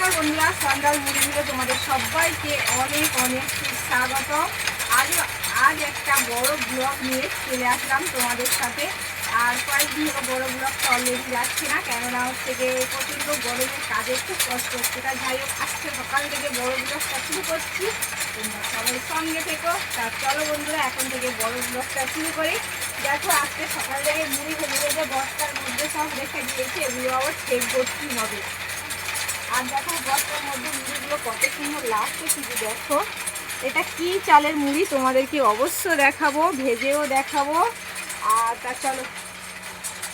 নমস্কার বন্ধুরা সন্ধ্যার মুড়ি মিলে তোমাদের সবাইকে অনেক অনেক স্বাগত আজ আজ একটা বড় ব্লগ নিয়ে চলে আসলাম তোমাদের সাথে। আর কয়েকদিন হলো বড় ব্লগটা অলরেডি যাচ্ছে না, কেননা হচ্ছে যে প্রচণ্ড গরমের কাজে খুব কষ্ট হচ্ছে। তাই যাই হোক, আজকে সকাল থেকে বড় ব্লগটা শুরু করছি। তোমরা সবাই সঙ্গে থেকো। তার চলো বন্ধুরা, এখন থেকে বড় ব্লগটা শুরু করি। দেখো, আজকে সকাল থেকে মুড়ি ভেঙে যে বস্তার মধ্যে সব রেখে দিয়েছে, এগুলো আবার চেক করতে হবে আর দেখো বস্তার মধ্যে মুড়িগুলো কত সুন্দর লাগছে, শুধু দেখো। এটা কি চালের মুড়ি তোমাদেরকে অবশ্য দেখাবো, ভেজেও দেখাবো। আর তা চলো।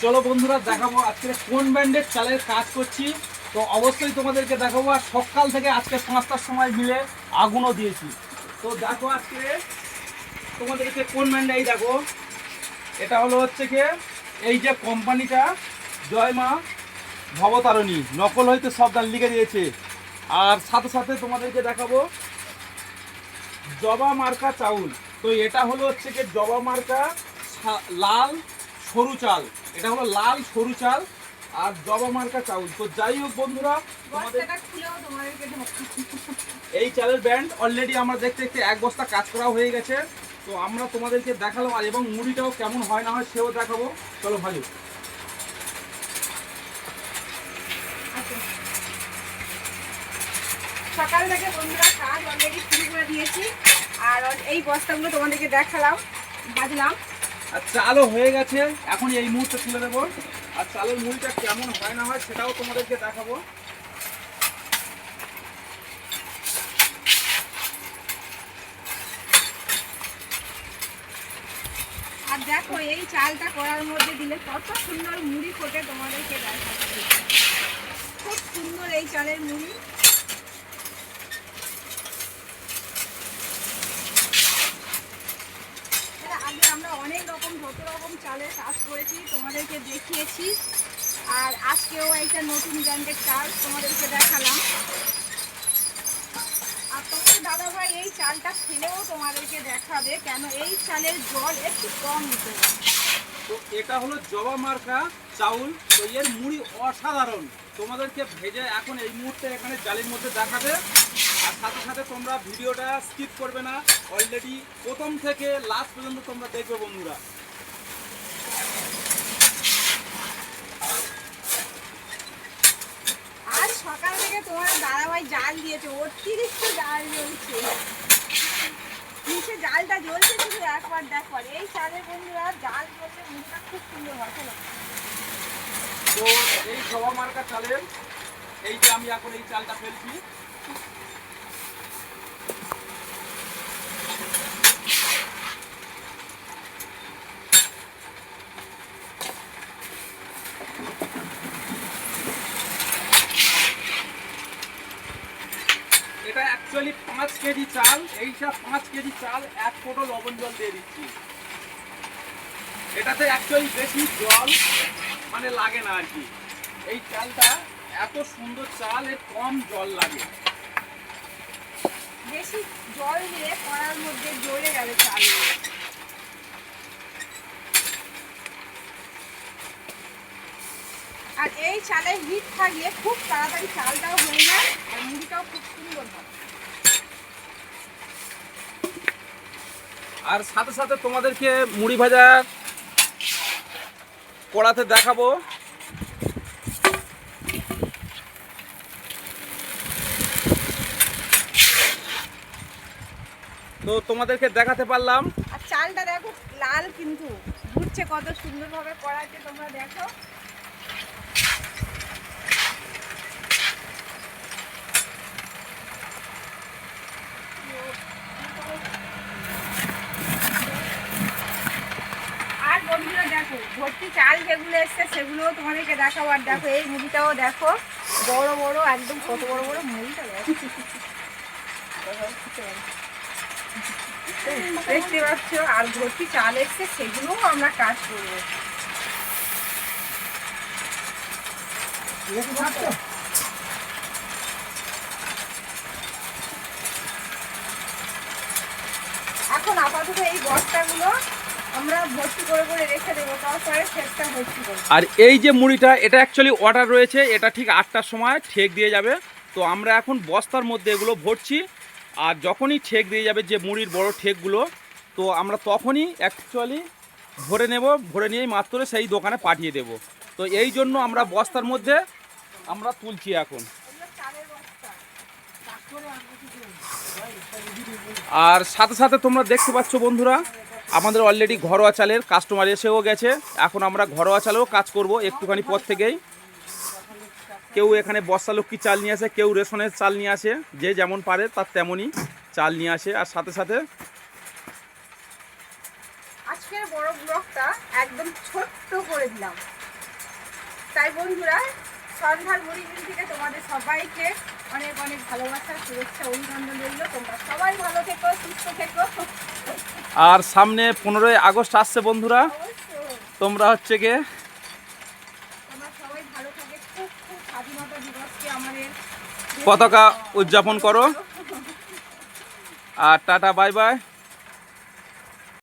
চলো বন্ধুরা, দেখাবো আজকে কোন ব্র্যান্ডের চালের কাজ করছি। তো অবশ্যই তোমাদেরকে দেখাবো, আর সকাল থেকে আজকে পাঁচটার সময় মিলে আগুনও দিয়েছি। তো দেখো আজকে তোমাদেরকে কোন ব্র্যান্ডে এই দেখো। এটা হলো হচ্ছে কি এই যে কোম্পানিটা, জয় মা ভবতারণী নকল হইতে সাবধান লিখে দিয়েছে। আর সাথে সাথে তোমাদেরকে দেখাবো জবা মার্কা চাউল। তো এটা হলো হচ্ছে কি জবা মার্কা লাল সরু চাল। এটা হলো লাল সরু চাল আর জবা মার্কা চাউল। তো যাই হোক বন্ধুরা। এই চালের ব্যান্ড অলরেডি আমরা দেখতে দেখতে এক বস্তা কাজ করা হয়ে গেছে। তো আমরা তোমাদেরকে দেখালাম আর এবং মুড়িটাও কেমন হয় না হয় সেও দেখাবো। চলো ভালো সকাল থেকে বন্ধুরা কাজ অলরেডি শুরু করে দিয়েছি। আর এই বস্তাগুলো তোমাদেরকে দেখালাম ভাজলাম আর চালও হয়ে গেছে। এখন এই মুহূর্তে তুলে দেবো। আর চালের মুড়িটা কেমন হয় না হয় সেটাও তোমাদেরকে দেখাবো। আর দেখো এই চালটা করার মধ্যে দিলে কত সুন্দর মুড়ি ফোটে তোমাদেরকে দেখাচ্ছি। খুব সুন্দর এই চালের মুড়ি এটা আগে আমরা অনেক রকম যত রকম চালের কাজ করেছি, তোমাদেরকে দেখিয়েছি। আর আজকেও একটা নতুন ব্র্যান্ডের চাল তোমাদেরকে দেখালাম। আর তোমাদের দাদা ভাই এই চালটা খেলেও তোমাদেরকে দেখাবে, কেন এই চালের জল একটু কম হবে। তো এটা হলো জবা মার্কা চাউল, তো এর মুড়ি অসাধারণ। তোমাদেরকে ভেজে এখন এই মুহূর্তে এখানে জালির মধ্যে দেখাবে। আর সাথে সাথে তোমরা ভিডিওটা স্কিপ করবে না অলরেডি প্রথম থেকে লাস্ট পর্যন্ত তোমরা দেখবে বন্ধুরা আজ সকাল থেকে তোমার দাদা ভাই জাল দিয়েছে, অতিরিক্ত জাল জ্বলছে। নিচে জালটা জ্বলছে শুধু একবার দেখবার এই চালের বন্ধুরা জাল জ্বলছে, মুখটা খুব সুন্দর হয়। তো এই সবা মার্কা চালের এই যে আমি এখন এই চালটা ফেলছি এটা অ্যাকচুয়ালি পাঁচ কেজি চাল এইটা পাঁচ কেজি চাল এক ফোটো লবণ জল দিয়ে দিচ্ছি। এটাতে অ্যাকচুয়ালি বেশি জল মানে লাগে না আর কি। এই চালটা এত সুন্দর চাল, এর কম জল লাগে। বেশি জল দিয়ে কড়ার মধ্যে জ্বলে যাবে চাল। আর এই চালের হিট থাকলে খুব তাড়াতাড়ি চালটাও হয়ে যায় আর মুড়িটাও খুব সুন্দর হয়। আর সাথে সাথে তোমাদেরকে মুড়ি ভাজা কড়াতে দেখাবো। তো তোমাদেরকে দেখাতে পারলাম। আর চালটা দেখো, লাল কিন্তু। ঘুরছে কত সুন্দরভাবে কড়াইতে তোমরা দেখো আর বন্ধুরা দেখো ভর্তি চাল যেগুলো এসছে সেগুলোও তোমাদেরকে দেখাবো। আর দেখো এই মুড়িটাও দেখো। বড় বড় একদম কত বড় বড় মুড়িটা দেখো। দেখতে পাচ্ছ আর ভর্তি চাল এসছে সেগুলোও আমরা কাজ করব। এখন আপাতত এই বস্তাগুলো আর এই যে মুড়িটা, এটা অ্যাকচুয়ালি অর্ডার রয়েছে, এটা ঠিক আটটার সময় ঠেক দিয়ে যাবে। তো আমরা এখন বস্তার মধ্যে এগুলো ভরছি, আর যখনই ঠেক দিয়ে যাবে যে মুড়ির বড় ঠেকগুলো, তো আমরা তখনই অ্যাকচুয়ালি ভরে নেব, ভরে নিয়েই মাত্র সেই দোকানে পাঠিয়ে দেব। তো এই জন্য আমরা বস্তার মধ্যে আমরা তুলছি এখন। আর সাথে সাথে তোমরা দেখতে পাচ্ছ বন্ধুরা আমাদের অলরেডি ঘরোয়া চালের কাস্টমার এসেও গেছে। এখন আমরা ঘরোয়া চালেও কাজ করব একটুখানি পর থেকেই। কেউ এখানে বস্তা লক্ষ্মী চাল নিয়ে আসে, কেউ রেশনের চাল নিয়ে আসে, যে যেমন পারে তার তেমনই চাল নিয়ে আসে। আর সাথে সাথে আজকের বড় একদম ছোট্ট করে দিলাম। তাই বন্ধুরা, সন্ধ্যার থেকে তোমাদের সবাইকে অনেক অনেক ভালোবাসা, শুভেচ্ছা, অভিনন্দন রইল। তোমরা সবাই ভালো থেকো, সুস্থ থেকো। আর সামনে পনেরোই আগস্ট আসছে বন্ধুরা। তোমরা হচ্ছে গিয়ে পতাকা উদযাপন করো। আর টাটা বাই বাই।